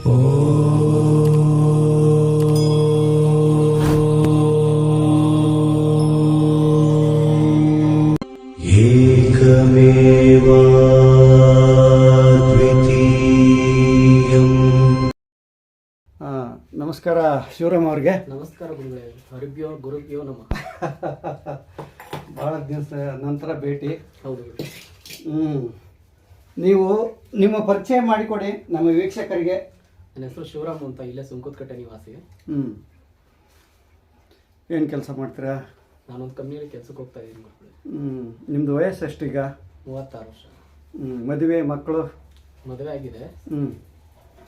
ಆ, ನಮಸ್ಕಾರ ಶಿವರಾಮ್ ಅವ್ರಿಗೆ. ನಮಸ್ಕಾರ ಗುರುಗಳೇ. ಹರಿಭ್ಯೋ ಗುರುಭ್ಯೋ ನಮ. ಭಾಳ ದಿವಸ ನಂತರ ಭೇಟಿ. ಹೌದು ಹ್ಞೂ ನೀವು ನಿಮ್ಮ ಪರಿಚಯ ಮಾಡಿಕೊಡಿ ನಮ್ಮ ವೀಕ್ಷಕರಿಗೆ. ನನ್ನ ಹೆಸರು ಶಿವರಾಮ್ ಅಂತ ಇಲ್ಲೇ ಸುಂಕುತ್ಕಟ್ಟೆ ನಿವಾಸಿ. ಹ್ಞೂ ಏನು ಕೆಲಸ ಮಾಡ್ತೀರಾ? ನಾನೊಂದು ಕಂಪ್ನಿಯಲ್ಲಿ ಕೆಲ್ಸಕ್ಕೆ ಹೋಗ್ತಾ ಇದ್ದೀನಿ ಮಕ್ಕಳು. ಹ್ಞೂ ನಿಮ್ಮದು ವಯಸ್ಸು ಎಷ್ಟೀಗ? ಮೂವತ್ತಾರು ವರ್ಷ. ಹ್ಞೂ ಮದುವೆ ಮಕ್ಕಳು? ಮದುವೆ ಆಗಿದೆ. ಹ್ಞೂ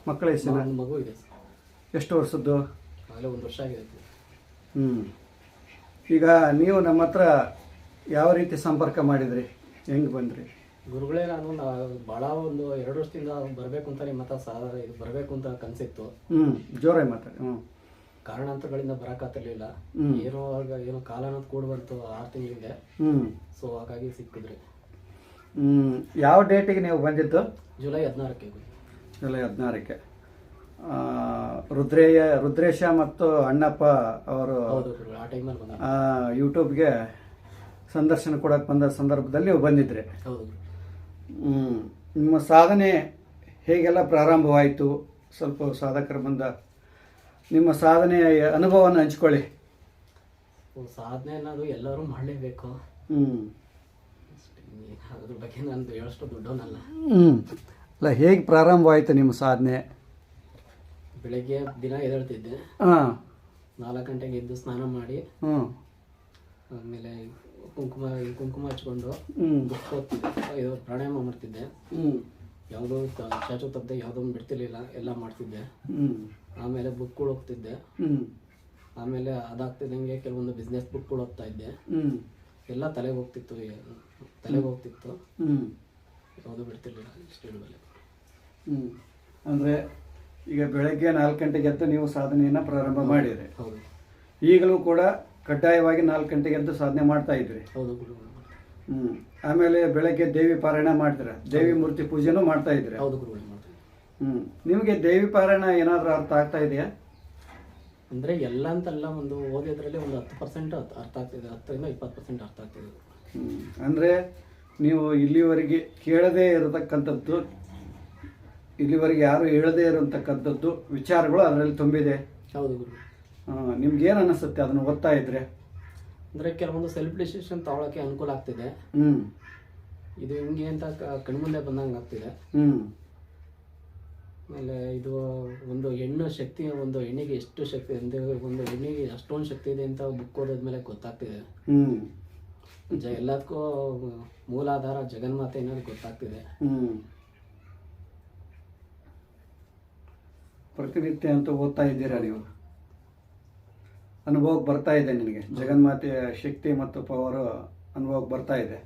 ಮಕ್ಕಳ ಹೆಸರು ನನ್ನ ಮಗು ಇದೆ. ಎಷ್ಟು ವರ್ಷದ್ದು? ಆಗಲೇ ಒಂದು ವರ್ಷ ಆಗಿದೆ ಹ್ಮ್. ಹ್ಞೂ ಈಗ ನೀವು ನಮ್ಮ ಹತ್ರ ಯಾವ ರೀತಿ ಸಂಪರ್ಕ ಮಾಡಿದ್ರಿ? ಹೆಂಗೆ ಬಂದ್ರಿ? ಗುರುಗಳೇ ನಾನು ಬಹಳ ಭಾಳ ಒಂದು ಎರಡು ವರ್ಷದಿಂದ ಬರಬೇಕು ಅಂತ ನಿಮ್ಮ ಹತ್ರ ಸಾ ಬರಬೇಕು ಅಂತ ಕನಸಿತ್ತು. ಹ್ಞೂ ಜೋರಾಗಿ ಮಾತಾಡಿ ಹ್ಞೂ ಕಾರಣಾಂತರಗಳಿಂದ ಬರೋಕ್ಕಾಗ್ತಿರ್ಲಿಲ್ಲ ಹ್ಮ್. ಏನೋ ಆಗ ಏನೋ ಕಾಲ ಅನ್ನೋದು ಕೂಡ ಬಂತು ಆರು ತಿಂಗಳಿಗೆ. ಹ್ಞೂ ಸೊ ಹಾಗಾಗಿ ಸಿಕ್ಕಿದ್ರಿ. ಹ್ಮ್. ಯಾವ ಡೇಟಿಗೆ ನೀವು ಬಂದಿದ್ದು? ಜುಲೈ ಹದಿನಾರಕ್ಕೆ. ಜುಲೈ ಹದಿನಾರಕ್ಕೆ. ರುದ್ರೇಯ ರುದ್ರೇಶ ಮತ್ತು ಅಣ್ಣಪ್ಪ ಅವರು ಹೌದು ಗುರುಗಳೇ ಆ ಟೈಮಲ್ಲಿ ಬಂದ ಯೂಟ್ಯೂಬ್ಗೆ ಸಂದರ್ಶನ ಕೊಡಕ್ಕೆ ಬಂದ ಸಂದರ್ಭದಲ್ಲಿ ನೀವು ಬಂದಿದ್ರಿ. ಹೌದು. ನಿಮ್ಮ ಸಾಧನೆ ಹೇಗೆಲ್ಲ ಪ್ರಾರಂಭವಾಯಿತು? ಸ್ವಲ್ಪ ಸಾಧಕರ ಬಂದ. ನಿಮ್ಮ ಸಾಧನೆಯ ಅನುಭವವನ್ನು ಹಂಚ್ಕೊಳ್ಳಿ. ಸಾಧನೆ ಅನ್ನೋದು ಎಲ್ಲರೂ ಮಾಡಲೇಬೇಕು. ಹ್ಞೂ ಅದ್ರ ಬಗ್ಗೆ ನಾನು ಹೇಳಷ್ಟು ದೊಡ್ಡವನಲ್ಲ. ಹ್ಞೂ ಅಲ್ಲ ಹೇಗೆ ಪ್ರಾರಂಭವಾಯಿತು ನಿಮ್ಮ ಸಾಧನೆ? ಬೆಳಗ್ಗೆ ದಿನ ಎದ್ದೇಳ್ತಿದ್ದೆ. ಹಾಂ. ನಾಲ್ಕು ಗಂಟೆಗೆ ಎದ್ದು ಸ್ನಾನ ಮಾಡಿ ಹ್ಞೂ ಆಮೇಲೆ ಕುಂಕುಮ ಕುಂಕುಮ ಹಚ್ಕೊಂಡು ಹ್ಞೂ ಬುಕ್ ಓದ್ತಿದ್ದೆ. ಇದು ಪ್ರಾಣಾಯಾಮ ಮಾಡ್ತಿದ್ದೆ. ಹ್ಞೂ ಯಾವುದೋ ಚಾಚು ತಪ್ಪದೆ ಯಾವುದೋ ಬಿಡ್ತಿರ್ಲಿಲ್ಲ ಎಲ್ಲ ಮಾಡ್ತಿದ್ದೆ. ಹ್ಞೂ ಆಮೇಲೆ ಬುಕ್ಗಳು ಹೋಗ್ತಿದ್ದೆ ಹ್ಞೂ ಆಮೇಲೆ ಅದಾಗ್ತಿದ್ದಂಗೆ ಕೆಲವೊಂದು ಬಿಸ್ನೆಸ್ ಬುಕ್ಗಳು ಹೋಗ್ತಾ ಇದ್ದೆ. ಹ್ಞೂ ಎಲ್ಲ ತಲೆಗೆ ಹೋಗ್ತಿತ್ತು ತಲೆಗೆ ಹೋಗ್ತಿತ್ತು. ಹ್ಞೂ ಯಾವುದೂ ಬಿಡ್ತಿರ್ಲಿಲ್ಲ ಹೇಳುವಲ್ಲಿ ಹ್ಞೂ ಅಂದರೆ ಈಗ ಬೆಳಗ್ಗೆ ನಾಲ್ಕು ಗಂಟೆಗೆ ಎದ್ದು ನೀವು ಸಾಧನೆಯನ್ನು ಪ್ರಾರಂಭ ಮಾಡಿದ್ರೆ ಹೌದು. ಈಗಲೂ ಕೂಡ ಕಡ್ಡಾಯವಾಗಿ ನಾಲ್ಕು ಗಂಟೆಗೆ ಎದ್ದು ಸಾಧನೆ ಮಾಡ್ತಾ ಇದ್ರಿ. ಹೌದು ಗುರು ಹ್ಞೂ ಆಮೇಲೆ ಬೆಳಗ್ಗೆ ದೇವಿ ಪಾರಾಯಣ ಮಾಡ್ತೀರ. ದೇವಿ ಮೂರ್ತಿ ಪೂಜೆನೂ ಮಾಡ್ತಾ ಇದ್ರಿ. ಹೌದು ಗುರುಗಳು ಹ್ಮ್. ಹ್ಞೂ ನಿಮಗೆ ದೇವಿ ಪಾರಾಯಣ ಏನಾದರೂ ಅರ್ಥ ಆಗ್ತಾ ಇದೆಯಾ? ಅಂದರೆ ಎಲ್ಲ ಅಂತಲ್ಲ ಒಂದು ಓದಿದ್ರಲ್ಲಿ ಒಂದು ಹತ್ತು ಪರ್ಸೆಂಟ್ ಅರ್ಥ ಆಗ್ತಿದೆ ಹತ್ತರಿಂದ ಇಪ್ಪತ್ತು ಪರ್ಸೆಂಟ್ ಅರ್ಥ ಆಗ್ತಿದೆ ಹ್ಞೂ ಅಂದರೆ ನೀವು ಇಲ್ಲಿವರೆಗೆ ಕೇಳದೇ ಇರತಕ್ಕಂಥದ್ದು ಇಲ್ಲಿವರೆಗೆ ಯಾರು ಹೇಳದೇ ಇರತಕ್ಕಂಥದ್ದು ವಿಚಾರಗಳು ಅದರಲ್ಲಿ ತುಂಬಿದೆ. ಹೌದು ಗುರು. ನಿಮ್ಗೇನು ಅನಿಸುತ್ತೆ ಅದನ್ನ ಓದ್ತಾ ಇದ್ರೆ? ಅಂದರೆ ಕೆಲವೊಂದು ಸೆಲ್ಫ್ ಡಿಸಿಷನ್ ತಗೊಳಕ್ಕೆ ಅನುಕೂಲ ಆಗ್ತಿದೆ. ಹ್ಮ್. ಇದು ಹಿಂಗೆ ಅಂತ ಕಣ್ಮುಂದೆ ಬಂದಂಗೆ ಆಗ್ತಿದೆ. ಹ್ಮ್. ಆಮೇಲೆ ಇದು ಒಂದು ಹೆಣ್ಣು ಶಕ್ತಿ ಒಂದು ಹೆಣ್ಣಿಗೆ ಎಷ್ಟು ಶಕ್ತಿ ಅಂದರೆ ಒಂದು ಹೆಣ್ಣಿಗೆ ಅಷ್ಟೊಂದು ಶಕ್ತಿ ಇದೆ ಅಂತ ಬುಕ್ ಓದಿದ್ಮೇಲೆ ಗೊತ್ತಾಗ್ತಿದೆ. ಹ್ಮ್. ಜ ಎಲ್ಲದಕ್ಕೂ ಮೂಲಾಧಾರ ಜಗನ್ಮಾತೆ ಅನ್ನೋದು ಗೊತ್ತಾಗ್ತಿದೆ. ಹ್ಮ್. ಪ್ರತಿನಿತ್ಯ ಅಂತ ಓದ್ತಾ ಇದ್ದೀರಾ ನೀವು? ಅನುಭವಕ್ಕೆ ಬರ್ತಾ ಇದೆ ನಿನಗೆ. ಜಗನ್ಮಾತೆಯ ಶಕ್ತಿ ಮತ್ತು ಪವರು ಅನುಭವಕ್ಕೆ ಬರ್ತಾ ಇದೆ.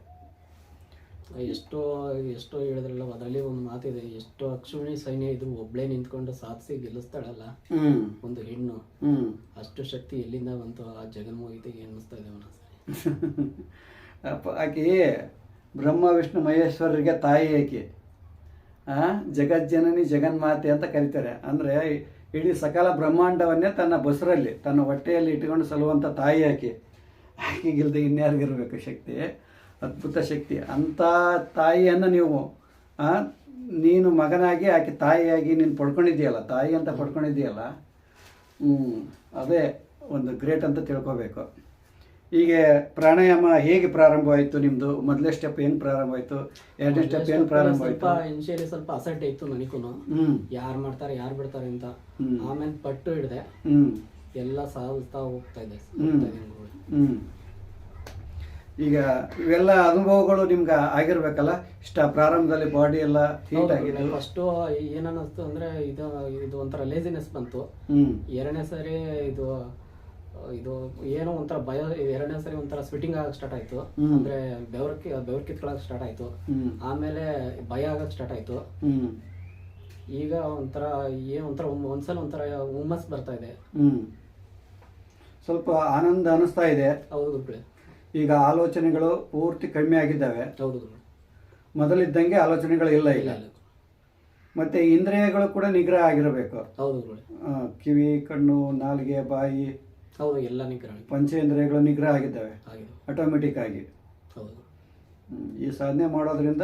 ಎಷ್ಟೋ ಎಷ್ಟೋ ಹೇಳಿದ್ರಲ್ಲ ಅದರಲ್ಲಿ ಒಂದು ಮಾತಿದೆ ಎಷ್ಟೋ ಅಕ್ಷುಣಿ ಸೈನ್ಯ ಇದ್ರು ಒಬ್ಳೇ ನಿಂತ್ಕೊಂಡು ಸಾಧಿಸಿ ಗೆಲ್ಲಿಸ್ತಾಳಲ್ಲ? ಒಂದು ಹೆಣ್ಣು. ಅಷ್ಟು ಶಕ್ತಿ ಎಲ್ಲಿಂದ ಬಂತು? ಆ ಜಗನ್ಮೋಹಿತೆಗೆ ಅನ್ನಿಸ್ತಾ ಇದೆ ಅಪ್ಪ ಆಕೆ ಬ್ರಹ್ಮ ವಿಷ್ಣು ಮಹೇಶ್ವರರಿಗೆ ತಾಯಿ ಆಕೆ. ಆ ಜಗಜ್ಜನನಿ ಜಗನ್ಮಾತೆ ಅಂತ ಕರೀತಾರೆ. ಅಂದರೆ ಇಡೀ ಸಕಲ ಬ್ರಹ್ಮಾಂಡವನ್ನೇ ತನ್ನ ಬಸರಲ್ಲಿ, ತನ್ನ ಹೊಟ್ಟೆಯಲ್ಲಿ ಇಟ್ಕೊಂಡು ಸಲುವಂಥ ತಾಯಿ ಆಕೆ. ಆಕೆಗಿಲ್ದೆ ಇನ್ಯಾರಿಗಿರಬೇಕು ಶಕ್ತಿ, ಅದ್ಭುತ ಶಕ್ತಿ. ಅಂಥ ತಾಯಿಯನ್ನು ನೀವು ನೀನು ಮಗನಾಗಿ, ಆಕೆ ತಾಯಿಯಾಗಿ ನೀನು ಪಡ್ಕೊಂಡಿದ್ದೀಯಲ್ಲ, ತಾಯಿ ಅಂತ ಪಡ್ಕೊಂಡಿದ್ದೀಯಲ್ಲ ಅದೇ ಒಂದು ಗ್ರೇಟ್ ಅಂತ ತಿಳ್ಕೊಬೇಕು. ಹೀಗೆ ಪ್ರಾಣಾಯಾಮ ಹೇಗೆ ಪ್ರಾರಂಭವಾಯಿತು ನಿಮ್ಮದು ಮೊದಲೇ ಸ್ಟೆಪ್ ಏನು ಪ್ರಾರಂಭ ಆಯ್ತು ಎರಡನೇ ಸ್ಟೆಪ್ ಏನು ಪ್ರಾರಂಭ ಆಯ್ತು ಆಯಿತು ಇನ್ಶಿಯಲಿ ಸ್ವಲ್ಪ ಅಸೆಟ್ ಇತ್ತು ನನಗೂ ಯಾರ್ ಮಾಡ್ತಾರೆ ಯಾರು ಬಿಡ್ತಾರೆ ಅಂತ. ಆಮೇಲೆ ಪಟ್ಟು ಹಿಡಿದೆ ಎಲ್ಲ ಸಾಧಿಸ್ತಾ ಹೋಗ್ತಾ ಇದೆ. ಈಗ ಇವೆಲ್ಲ ಅನುಭವಗಳು ನಿಮ್ಗೆ ಆಗಿರ್ಬೇಕಲ್ಲ? ಇಷ್ಟ ಪ್ರಾರಂಭದಲ್ಲಿ ಬಾಡಿ ಎಲ್ಲ ಹೀಟ್ ಆಗಿದೆ. ಫಸ್ಟು ಏನನ್ನಿಸ್ತು ಅಂದ್ರೆ ಇದು ಇದು ಒಂಥರ ಲೇಸಿನೆಸ್ ಬಂತು. ಎರಡನೇ ಸರಿ ಇದು ಇದು ಏನೋ ಒಂಥರ ಭಯ ಎರಡನೇ ಸರಿ ಒಂಥರ ಸ್ವಿಟಿಂಗ್ ಆಗಕ್ ಸ್ಟಾರ್ಟ್ ಆಯ್ತು. ಅಂದ್ರೆ ಬೆವರ್ಕಿ ಬೆವರ್ ಕಿತ್ಕೊಳಕ್ ಸ್ಟಾರ್ಟ್ ಆಯ್ತು. ಆಮೇಲೆ ಭಯ ಆಗಕ್ ಸ್ಟಾರ್ಟ್ ಆಯ್ತು. ಈಗ ಒಂಥರ ಏನ್ ಒಂಥರ ಒಂದ್ಸಲ ಒಂಥರ ಹುಮ್ಮಸ್ ಬರ್ತಾ ಇದೆ. ಸ್ವಲ್ಪ ಆನಂದ ಅನಿಸ್ತಾ ಇದೆ. ಹೌದು ಈಗ ಆಲೋಚನೆಗಳು ಪೂರ್ತಿ ಕಡಿಮೆ ಆಗಿದ್ದಾವೆ. ಹೌದು ಮೊದಲಿದ್ದಂಗೆ ಆಲೋಚನೆಗಳು ಇಲ್ಲ ಈಗ. ಇಲ್ಲ ಮತ್ತೆ ಇಂದ್ರಿಯಗಳು ಕೂಡ ನಿಗ್ರಹ ಆಗಿರಬೇಕು. ಹೌದು ಕಿವಿ ಕಣ್ಣು ನಾಲಿಗೆ ಬಾಯಿ ಹೌದು ಎಲ್ಲ ನಿಗ್ರಹ ಪಂಚೇಂದ್ರಿಯಗಳು ನಿಗ್ರಹ ಆಗಿದ್ದಾವೆ. ಆಗಿದೆ. ಆಟೋಮೆಟಿಕ್ ಆಗಿ. ಹೌದು. ಹ್ಮ್. ಈ ಸಾಧನೆ ಮಾಡೋದ್ರಿಂದ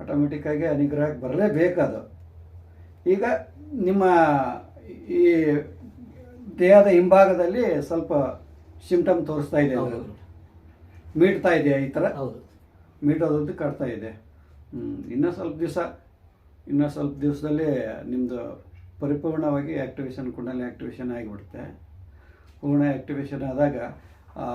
ಆಟೋಮೆಟಿಕ್ ಆಗಿ ಆ ನಿಗ್ರಹಕ್ಕೆ ಬರಲೇಬೇಕದು ಈಗ ನಿಮ್ಮ ಈ ದೇಹದ ಹಿಂಭಾಗದಲ್ಲಿ ಸ್ವಲ್ಪ ಸಿಂಪ್ಟಮ್ ತೋರಿಸ್ತಾ ಇದೆ. ಅದು. ಮೀಟ್ತಾ ಇದೆ ಈ ಥರ? ಹೌದು. ಮೀಟೋದದ್ದು ಕಾಡ್ತಾ ಇದೆ. ಹ್ಮ್. ಇನ್ನೂ ಸ್ವಲ್ಪ ದಿವಸ ಇನ್ನೂ ಸ್ವಲ್ಪ ದಿವಸದಲ್ಲಿ ನಿಮ್ಮದು ಪರಿಪೂರ್ಣವಾಗಿ ಆ್ಯಕ್ಟಿವೇಶನ್ ಕುಂಡಲಿ ಆ್ಯಕ್ಟಿವೇಷನ್ ಆಗಿಬಿಡುತ್ತೆ. ಪೂರ್ಣ ಆ್ಯಕ್ಟಿವೇಶನ್ ಆದಾಗ ಆ,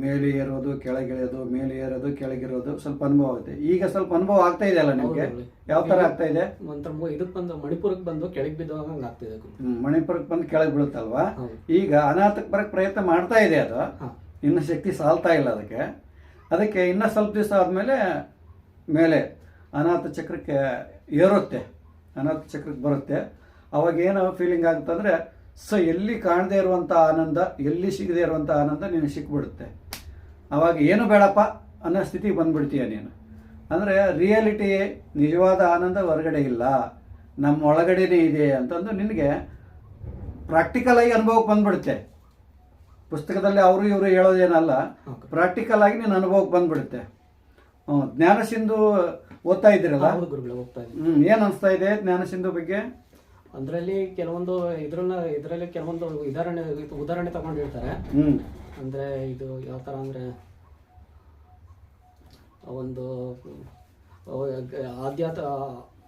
ಮೇಲೆ ಏರೋದು ಕೆಳಗಿಳಿಯೋದು ಮೇಲೆ ಏರೋದು ಕೆಳಗಿರೋದು ಸ್ವಲ್ಪ ಅನುಭವ ಆಗುತ್ತೆ. ಈಗ ಸ್ವಲ್ಪ ಅನುಭವ ಆಗ್ತಾ ಇದೆಯಲ್ಲ ನಿಮಗೆ? ಹೌದು. ಯಾವ ಥರ ಆಗ್ತಾ ಇದೆ? ಒಂಥರ ಇದಕ್ಕೆ ಬಂದು ಮಣಿಪುರಕ್ಕೆ ಬಂದು ಕೆಳಗೆ ಬಿದ್ದೋಗಂಗೆ ಆಗ್ತಿದೆ ಮಣಿಪುರಕ್ಕೆ ಬಂದು ಕೆಳಗೆ ಬೀಳುತ್ತಲ್ವಾ? ಈಗ ಅನಾಥಕ್ಕೆ ಬರಕ್ಕೆ ಪ್ರಯತ್ನ ಮಾಡ್ತಾ ಇದೆ ಅದು. ಇನ್ನ ಇನ್ನು ಶಕ್ತಿ ಸಾಲ್ತಾ ಇಲ್ಲ ಅದಕ್ಕೆ. ಅದಕ್ಕೆ ಇನ್ನೂ ಸ್ವಲ್ಪ ದಿವಸ ಆದಮೇಲೆ ಮೇಲೆ ಅನಾಥ ಚಕ್ರಕ್ಕೆ ಏರುತ್ತೆ. ಅನಾಥ ಚಕ್ರಕ್ಕೆ ಬರುತ್ತೆ. ಅವಾಗ ಏನು ಫೀಲಿಂಗ್ ಆಗುತ್ತೆ ಅಂದರೆ ಸೊ ಎಲ್ಲಿ ಕಾಣದೇ ಇರುವಂಥ ಆನಂದ ಎಲ್ಲಿ ಸಿಗದೇ ಇರುವಂಥ ಆನಂದ ನೀನು ಸಿಕ್ಬಿಡುತ್ತೆ. ಅವಾಗ ಏನು ಬೇಡಪ್ಪ ಅನ್ನೋ ಸ್ಥಿತಿಗೆ ಬಂದ್ಬಿಡ್ತೀಯ ನೀನು. ಅಂದರೆ ರಿಯಾಲಿಟಿ ನಿಜವಾದ ಆನಂದ ಹೊರಗಡೆ ಇಲ್ಲ. ನಮ್ಮ ಒಳಗಡೆನೇ ಇದೆ ಅಂತಂದು ನಿನಗೆ ಪ್ರಾಕ್ಟಿಕಲ್ ಆಗಿ ಅನುಭವಕ್ಕೆ ಬಂದ್ಬಿಡುತ್ತೆ. ಪುಸ್ತಕದಲ್ಲಿ ಅವರು ಇವರು ಹೇಳೋದೇನಲ್ಲ. ಪ್ರಾಕ್ಟಿಕಲ್ ಆಗಿ ನೀನು ಅನುಭವಕ್ಕೆ ಬಂದ್ಬಿಡುತ್ತೆ. ಹ್ಞೂ ಜ್ಞಾನ ಸಿಂಧು ಓದ್ತಾ ಇದ್ದೀರಲ್ಲ ಹ್ಞೂ ಏನ್ ಅನಿಸ್ತಾ ಇದೆ ಜ್ಞಾನ ಸಿಂಧು ಬಗ್ಗೆ? ಅದರಲ್ಲಿ ಕೆಲವೊಂದು ಇದ್ರನ್ನ ಇದರಲ್ಲಿ ಕೆಲವೊಂದು ಉದಾಹರಣೆ ಉದಾಹರಣೆ ತಗೊಂಡಿರ್ತಾರೆ ಹ್ಮ್. ಅಂದ್ರೆ ಇದು ಯಾವ ಥರ ಅಂದ್ರೆ ಒಂದು ಆಧ್ಯಾತ್ಮ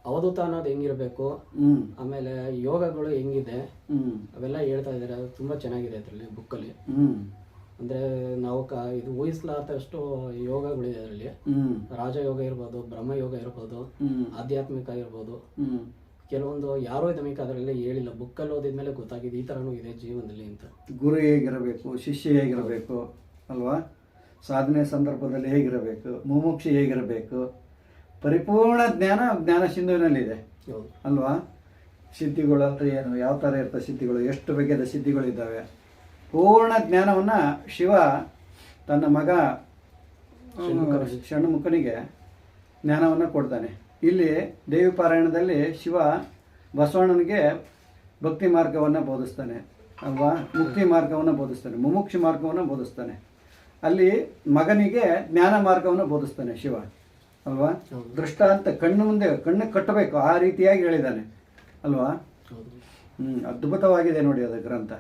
ಅವಧೂತ ಅನ್ನೋದು ಹೆಂಗಿರಬೇಕು ಹ್ಮ್. ಆಮೇಲೆ ಯೋಗಗಳು ಹೆಂಗಿದೆ ಹ್ಮ್. ಅವೆಲ್ಲ ಹೇಳ್ತಾ ಇದ್ದಾರೆ ಅದು ತುಂಬ ಚೆನ್ನಾಗಿದೆ ಅದರಲ್ಲಿ ಬುಕ್ಕಲ್ಲಿ. ಅಲ್ಲಿ ಅಂದ್ರೆ ನಾವು ಕ ಇದು ಊಹಿಸಲಾರ್ದಷ್ಟು ಯೋಗಗಳಿದೆ ಅದರಲ್ಲಿ. ಹ್ಮ್. ರಾಜಯೋಗ ಇರ್ಬೋದು ಬ್ರಹ್ಮಯೋಗ ಇರ್ಬೋದು ಆಧ್ಯಾತ್ಮಿಕ ಇರ್ಬೋದು. ಹ್ಮ್. ಕೆಲವೊಂದು ಯಾರೋ ನಮಗೆ ಅದರಲ್ಲಿ ಹೇಳಿಲ್ಲ ಬುಕ್ಕಲ್ಲಿ ಓದಿದ ಮೇಲೆ ಗೊತ್ತಾಗಿದೆ ಈ ಥರನೂ ಇದೆ ಜೀವನದಲ್ಲಿ ಅಂತ. ಗುರು ಹೇಗಿರಬೇಕು ಶಿಷ್ಯ ಹೇಗಿರಬೇಕು ಅಲ್ವಾ? ಸಾಧನೆ ಸಂದರ್ಭದಲ್ಲಿ ಹೇಗಿರಬೇಕು ಮುಮುಕ್ಷಿ ಹೇಗಿರಬೇಕು? ಪರಿಪೂರ್ಣ ಜ್ಞಾನ ಜ್ಞಾನ ಸಿಂಧುವಿನಲ್ಲಿದೆ ಅಲ್ವಾ? ಸಿದ್ಧಿಗಳು ಅಂತ ಏನು? ಯಾವ ಥರ ಇರ್ತವೆ ಸಿದ್ಧಿಗಳು? ಎಷ್ಟು ಬಗೆಯ ಸಿದ್ಧಿಗಳಿದ್ದಾವೆ? ಪೂರ್ಣ ಜ್ಞಾನವನ್ನು ಶಿವ ತನ್ನ ಮಗ. ಷಣ್ಮುಖನಿಗೆ ಜ್ಞಾನವನ್ನು ಕೊಡ್ತಾನೆ. ಇಲ್ಲಿ ದೇವಿ ಪಾರಾಯಣದಲ್ಲಿ ಶಿವ ಬಸವಣ್ಣನಿಗೆ ಭಕ್ತಿ ಮಾರ್ಗವನ್ನು ಬೋಧಿಸ್ತಾನೆ ಅಲ್ವಾ? ಮುಕ್ತಿ ಮಾರ್ಗವನ್ನು ಬೋಧಿಸ್ತಾನೆ ಮುಮುಕ್ಷ ಮಾರ್ಗವನ್ನು ಬೋಧಿಸ್ತಾನೆ. ಅಲ್ಲಿ ಮಗನಿಗೆ ಜ್ಞಾನ ಮಾರ್ಗವನ್ನು ಬೋಧಿಸ್ತಾನೆ ಶಿವ ಅಲ್ವಾ? ದೃಷ್ಟ ಅಂತ ಕಣ್ಣು ಮುಂದೆ ಕಣ್ಣು ಕಟ್ಟಬೇಕು ಆ ರೀತಿಯಾಗಿ ಹೇಳಿದ್ದಾನೆ ಅಲ್ವಾ? ಹ್ಮ್ ಅದ್ಭುತವಾಗಿದೆ ನೋಡಿ ಅದು ಗ್ರಂಥ.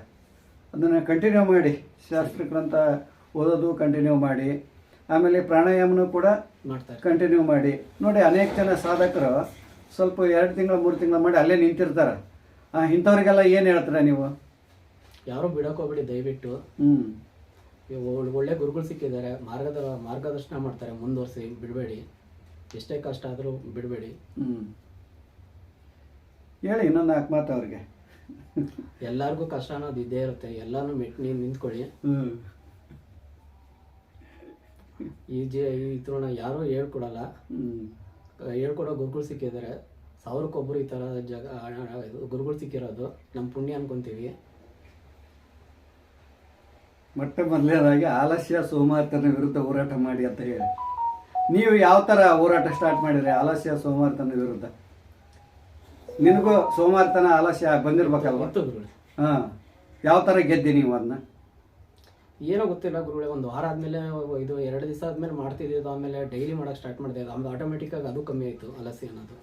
ಅದನ್ನು ಕಂಟಿನ್ಯೂ ಮಾಡಿ ಶಾಸ್ತ್ರ ಗ್ರಂಥ ಓದೋದು ಕಂಟಿನ್ಯೂ ಮಾಡಿ ಆಮೇಲೆ ಪ್ರಾಣಾಯಾಮನೂ ಕೂಡ ಮಾಡ್ತಾರೆ. ಕಂಟಿನ್ಯೂ ಮಾಡಿ. ನೋಡಿ ಅನೇಕ ಜನ ಸಾಧಕರು ಸ್ವಲ್ಪ ಎರಡು ತಿಂಗಳು ಮೂರು ತಿಂಗಳು ಮಾಡಿ ಅಲ್ಲೇ ನಿಂತಿರ್ತಾರೆ. ಇಂಥವ್ರಿಗೆಲ್ಲ ಏನು ಹೇಳ್ತೀರಾ ನೀವು? ಯಾರು ಬಿಡಕ್ ಹೋಗ್ಬಿಡಿ ದಯವಿಟ್ಟು. ಒಳ್- ಒಳ್ಳೆ ಗುರುಗಳು ಸಿಕ್ಕಿದ್ದಾರೆ. ಮಾರ್ಗದ ಮಾರ್ಗದರ್ಶನ ಮಾಡ್ತಾರೆ ಮುಂದುವರಿಸಿ ಬಿಡಬೇಡಿ. ಎಷ್ಟೇ ಕಷ್ಟ ಆದರೂ ಬಿಡಬೇಡಿ. ಹ್ಞೂ ಹೇಳಿ ಇನ್ನೊಂದು ನಾಲ್ಕು ಮಾತು ಅವ್ರಿಗೆ. ಎಲ್ಲರಿಗೂ ಕಷ್ಟ ಅನ್ನೋದು ಇದ್ದೇ ಇರುತ್ತೆ. ಎಲ್ಲಾನು ಮೆಟ್ ನೀವು ನಿಂತ್ಕೊಳ್ಳಿ. ಹ್ಞೂ ಈ ಜೀ ಇದ್ರನ್ನ ಯಾರೂ ಹೇಳ್ಕೊಡಲ್ಲ. ಹೇಳ್ಕೊಡೋ ಗುರುಗಳು ಸಿಕ್ಕಿದ್ದಾರೆ ಸಾವಿರಕ್ಕೊಬ್ಬರು ಈ ಥರ ಜಗ ಗುರುಗಳು ಸಿಕ್ಕಿರೋದು ನಮ್ಮ ಪುಣ್ಯ ಅನ್ಕೊಂತೀವಿ. ಮೊಟ್ಟ ಮೊದಲನೇದಾಗಿ ಆಲಸ್ಯ ಸೋಮಾರ್ತನ ವಿರುದ್ಧ ಹೋರಾಟ ಮಾಡಿ ಅಂತ ಹೇಳಿ. ನೀವು ಯಾವ ಥರ ಹೋರಾಟ ಸ್ಟಾರ್ಟ್ ಮಾಡಿದ್ರಿ ಆಲಸ್ಯ ಸೋಮಾರ್ತನ ವಿರುದ್ಧ? ನಿನಗೂ ಸೋಮಾರ್ತನ ಆಲಸ್ಯ ಬಂದಿರ್ಬೇಕಲ್ವ? ಹಾಂ. ಯಾವ ಥರ ಗೆದ್ದಿ ನೀವು ಅದನ್ನ ಏನೋ ಗೊತ್ತಿಲ್ಲ ಗುರುಗಳೇ ಒಂದು ವಾರ ಆದಮೇಲೆ ಇದು ಎರಡು ದಿವಸ ಆದಮೇಲೆ ಮಾಡ್ತಿದ್ದು ಆಮೇಲೆ ಡೈಲಿ ಮಾಡೋಕೆ ಸ್ಟಾರ್ಟ್ ಮಾಡಿದೆ. ಆಮೇಲೆ ಆಟೋಮೆಟಿಕ್ ಆಗಿ ಅದು ಕಮ್ಮಿ ಆಯಿತು ಅಲಸಿ ಅನ್ನೋದು.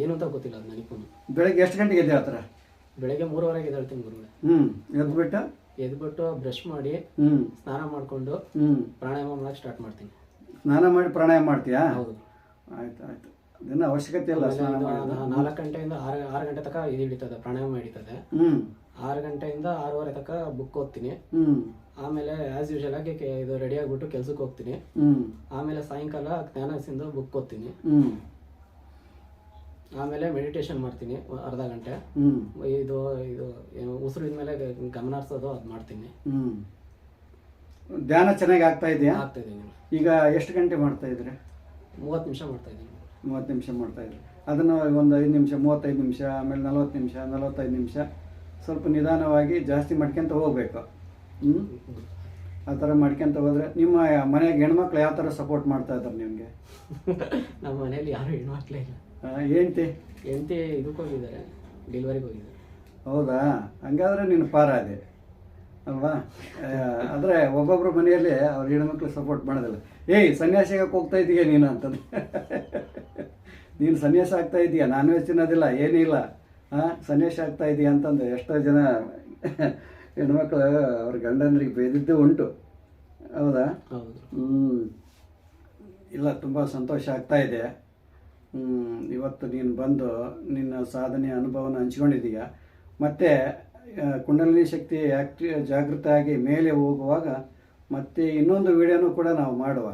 ಏನು ಅಂತ ಗೊತ್ತಿಲ್ಲ ಅದು ನನಗೂ. ಬೆಳಗ್ಗೆ ಎಷ್ಟು ಗಂಟೆಗೆ ಎದ್ದೆ ಆ ಥರ ಬೆಳಗ್ಗೆ ಮೂರುವರೆಗೆ ಎದ್ದೇಳ್ತೀನಿ ಗುರುಗಳೇ. ಹ್ಞೂ ಎದ್ಬಿಟ್ಟು? ಎದ್ಬಿಟ್ಟು ಬ್ರಷ್ ಮಾಡಿ ಸ್ನಾನ ಮಾಡಿಕೊಂಡು ಪ್ರಾಣಾಯಾಮ ಮಾಡೋಕೆ ಸ್ಟಾರ್ಟ್ ಮಾಡ್ತೀನಿ. ಸ್ನಾನ ಮಾಡಿ ಪ್ರಾಣಾಯಾಮ ಮಾಡ್ತೀಯಾ? ಹೌದು. ಆಯ್ತು ಆಯ್ತು. ಅದನ್ನ ಅವಶ್ಯಕತೆ ಇಲ್ಲ ಸ್ನಾನ ನಾಲ್ಕು ಗಂಟೆಯಿಂದ ಆರು ಆರು ಗಂಟೆ ತನಕ ಇದು ಹಿಡಿತದೆ ಪ್ರಾಣಾಯಾಮ ಹಿಡಿತದೆ. ಆರು ಗಂಟೆಯಿಂದ ಆರೂವರೆ ತನಕ ಬುಕ್ ಓದ್ತೀನಿ. ಆಮೇಲೆ ಆಸ್ ಯೂಶಲ್ ಆಗಿ ಕೆ- ಇದು ರೆಡಿ ಆಗ್ಬಿಟ್ಟು ಕೆಲ್ಸಕ್ಕೆ ಹೋಗ್ತೀನಿ. ಆಮೇಲೆ ಸಾಯಂಕಾಲ ಜ್ಞಾನಸಿಂದ ಬುಕ್ ಓದ್ತೀನಿ. ಆಮೇಲೆ ಮೆಡಿಟೇಷನ್ ಮಾಡ್ತೀನಿ ಒ- ಅರ್ಧ ಗಂಟೆ. ಇದು ಇದು ಏನು ಇದ್ಮೇಲೆ ಮೇಲೆ ಗಮನ ಹರಿಸೋದು ಅದು ಮಾಡ್ತೀನಿ. ಧ್ಯಾನ ಚೆನ್ನಾಗಿ ಆಗ್ತಾ ಇದೆಯಾ? ಆಗ್ತಾ ಇದ್ದೀನಿ ಈಗ ಎಷ್ಟು ಗಂಟೆ ಮಾಡ್ತಾ ಇದ್ರೆ? ಮೂವತ್ತು ನಿಮಿಷ ಮಾಡ್ತಾ ಇದ್ದೀನಿ ಮೂವತ್ತು ನಿಮಿಷ ಮಾಡ್ತಾ ಇದ್ರಿ. ಅದನ್ನು ಒಂದು ಐದು ನಿಮಿಷ ಮೂವತ್ತೈದು ನಿಮಿಷ ಆಮೇಲೆ ನಲವತ್ತು ನಿಮಿಷ ನಲವತ್ತೈದು ನಿಮಿಷ. ಸ್ವಲ್ಪ ನಿಧಾನವಾಗಿ ಜಾಸ್ತಿ ಮಾಡ್ಕೊಂತ ಹೋಗ್ಬೇಕು. ಹ್ಞೂ ಆ ಥರ ಮಾಡ್ಕೊಂತ ಹೋದ್ರೆ ನಿಮ್ಮ ಮನೆಗೆ ಹೆಣ್ಮಕ್ಳು ಯಾವ ಥರ ಸಪೋರ್ಟ್ ಮಾಡ್ತಾ ಇದ್ದಾರೆ ನಿಮಗೆ? ನಮ್ಮ ಮನೇಲಿ ಯಾರು ಹೆಣ್ಮಕ್ಳೇ ಇಲ್ಲ. ಏಂತಿ ಎಂತೆ ಇದಕ್ಕೆ ಹೋಗಿದ್ದಾರೆ ಡೆಲಿವರಿಗೆ ಹೋಗಿದ್ದಾರೆ. ಹೌದಾ? ಹಂಗಾದ್ರೆ ನೀನು ಪಾರಾದೆ ಅಲ್ವಾ? ಆದರೆ ಒಬ್ಬೊಬ್ಬರ ಮನೆಯಲ್ಲಿ ಅವ್ರ ಹೆಣ್ಮಕ್ಳು ಸಪೋರ್ಟ್ ಮಾಡೋದಿಲ್ಲ. ಏಯ್ ಸನ್ಯಾಸಿಗಕ್ಕೆ ಹೋಗ್ತಾ ಇದೀಯ ನೀನು ಅಂತಂದು. ನೀನು ಸನ್ಯಾಸ ಆಗ್ತಾ ಇದೀಯ? ನಾನ್ ವೆಜ್ ತಿನ್ನೋದಿಲ್ಲ ಏನಿಲ್ಲ ಹಾಂ ಸನ್ಯಾಸ ಆಗ್ತಾ ಇದೀಯ ಅಂತಂದು ಎಷ್ಟೋ ಜನ ಹೆಣ್ಮಕ್ಳು ಅವ್ರ ಗಂಡಂದ್ರಿಗೆ ಬೇದಿದ್ದು ಉಂಟು. ಹೌದಾ? ಹ್ಞೂ ಇಲ್ಲ ತುಂಬ ಸಂತೋಷ ಆಗ್ತಾ ಇದೆ. ಇವತ್ತು ನೀನು ಬಂದು ನಿನ್ನ ಸಾಧನೆ ಅನುಭವನ ಹಂಚ್ಕೊಂಡಿದ್ದೀಯ ಮತ್ತೆ ಕುಂಡಲಿನಿ ಶಕ್ತಿ ಆಕ್ಟಿ ಜಾಗೃತ ಆಗಿ ಮೇಲೆ ಹೋಗುವಾಗ ಮತ್ತೆ ಇನ್ನೊಂದು ವಿಡಿಯೋನೂ ಕೂಡ ನಾವು ಮಾಡುವ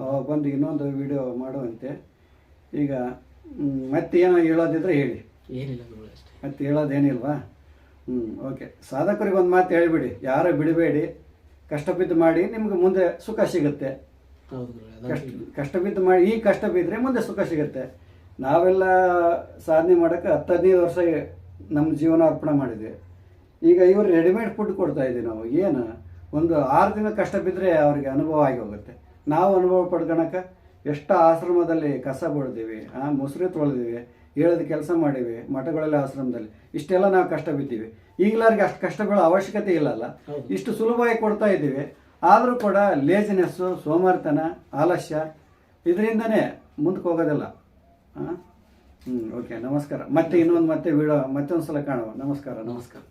ಅವಾಗ ಬಂದು ಇನ್ನೊಂದು ವಿಡಿಯೋ ಮಾಡುವಂತೆ. ಈಗ ಮತ್ತೇನೋ ಮತ್ತೆ ಏನೋ ಹೇಳೋದಿದ್ರೆ ಹೇಳಿ. ಏನಿಲ್ಲ ಮತ್ತೆ ಹೇಳೋದೇನಿಲ್ವಾ? ಹ್ಞೂ ಓಕೆ ಸಾಧಕರಿಗೆ ಒಂದು ಮಾತು ಹೇಳಿಬಿಡಿ. ಯಾರು ಬಿಡಬೇಡಿ ಕಷ್ಟ ಬಿದ್ದು ಮಾಡಿ ನಿಮ್ಗೆ ಮುಂದೆ ಸುಖ ಸಿಗುತ್ತೆ. ಹೌದು ಗುರುಗಳೇ ಕಷ್ಟ ಕಷ್ಟ ಬಿದ್ದು ಮಾಡಿ ಈ ಕಷ್ಟ ಬಿದ್ದರೆ ಮುಂದೆ ಸುಖ ಸಿಗುತ್ತೆ. ನಾವೆಲ್ಲ ಸಾಧನೆ ಮಾಡೋಕ್ಕೆ ಹತ್ತು ಹದಿನೈದು ವರ್ಷ ನಮ್ಮ ಜೀವನ ಅರ್ಪಣೆ ಮಾಡಿದ್ವಿ. ಈಗ ಇವರು ರೆಡಿಮೇಡ್ ಫುಡ್ ಕೊಡ್ತಾ ಇದ್ದೀವಿ ನಾವು. ಏನು? ಒಂದು ಆರು ದಿನ ಕಷ್ಟ ಬಿದ್ದರೆ ಅವ್ರಿಗೆ ಅನುಭವ ಆಗಿ ಹೋಗುತ್ತೆ. ನಾವು ಅನುಭವ ಪಡ್ಕೊಳಕ್ಕೆ ಎಷ್ಟು ಆಶ್ರಮದಲ್ಲಿ ಕಸ ಬಳಿದೀವಿ ಆ ಮೊಸರು ತೊಳೆದೀವಿ ಹೇಳೋದು ಕೆಲಸ ಮಾಡಿವೆ ಮಠಗಳಲ್ಲಿ ಆಶ್ರಮದಲ್ಲಿ. ಇಷ್ಟೆಲ್ಲ ನಾವು ಕಷ್ಟ ಬಿದ್ದೀವಿ. ಈಗಲಾರಿಗೆ ಅಷ್ಟು ಕಷ್ಟಗಳ ಅವಶ್ಯಕತೆ ಇಲ್ಲಲ್ಲ. ಇಷ್ಟು ಸುಲಭವಾಗಿ ಕೊಡ್ತಾ ಇದ್ದೀವಿ. ಆದರೂ ಕೂಡ ಲೇಜಿನೆಸ್ಸು ಸೋಮಾರ್ತನ ಆಲಸ್ಯ ಇದರಿಂದನೇ ಮುಂದಕ್ಕೆ ಹೋಗೋದಿಲ್ಲ. ಹಾಂ ಹ್ಞೂ ಓಕೆ ನಮಸ್ಕಾರ. ಮತ್ತೆ ಇನ್ನೊಂದು ಮತ್ತೆ ವಿಡಿಯೋ ಮತ್ತೊಂದು ಸಲ ಕಾಣುವ. ನಮಸ್ಕಾರ ನಮಸ್ಕಾರ.